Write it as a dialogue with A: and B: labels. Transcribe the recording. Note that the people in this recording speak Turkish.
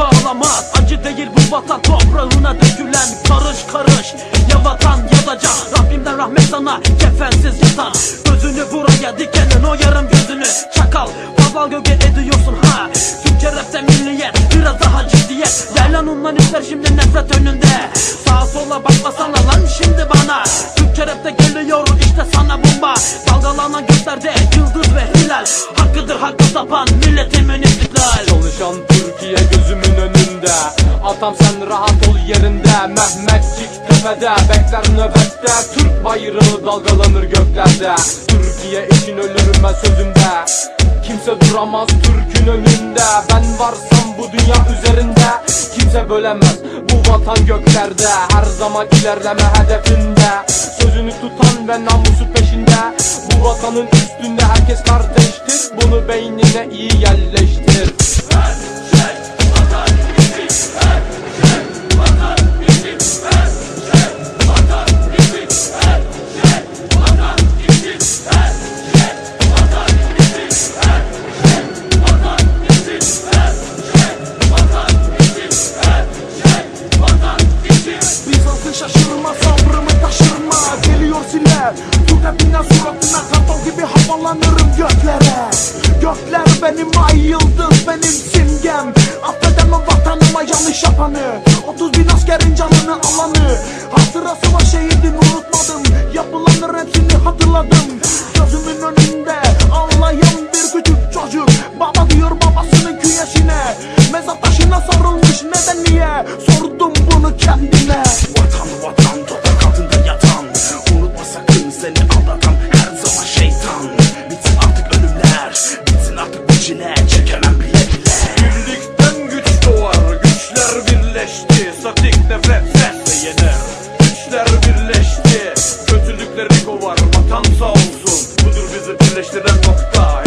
A: bağlamaz. Acı değil bu vatan toprağına dökülen Karış karış rahmet sana kefensiz yatan Gözünü buraya dikenin o yarım gözünü Çakal. Babal göge ediyorsun ha. Türkçe rapte milliyet biraz daha ciddiyet. Yaylan ondan ister şimdi nefret önünde. Sağa sola bakmasana lan şimdi bana. Türkçe rapte geliyor işte sana bomba. Dalgalanan göklerde yıldız ve hilal. Hakkıdır hakkı tapan milletimin istiklal.
B: Çalışan Türkiye gözümün önünde. Atam sen rahat ol yerinde. Mehmetçik tepede Bekler nöbette. Türk bayrağı dalgalanır göklerde. Türkiye için ölürüm ben sözümde. Kimse duramaz Türk'ün önünde. Ben varsam bu dünya üzerinde. Kimse bölemez bu vatan göklerde. Her zaman ilerleme hedefinde. Sözünü tutan ve namusu peşinde. Bu vatanın üstünde herkes kardeştir Bunu beynine iyi yerleştir
C: Sile Tut hepine suratına kartal gibi havalanırım göklere. Gökler benim ay yıldız benim simgem. Affedemem vatanıma yanlış yapanı. 30 bin askerin canını alanı. Hatırası var şehidin unutmadım. Yapılanların hepsini hatırladım
D: Bizi birleştiren nokta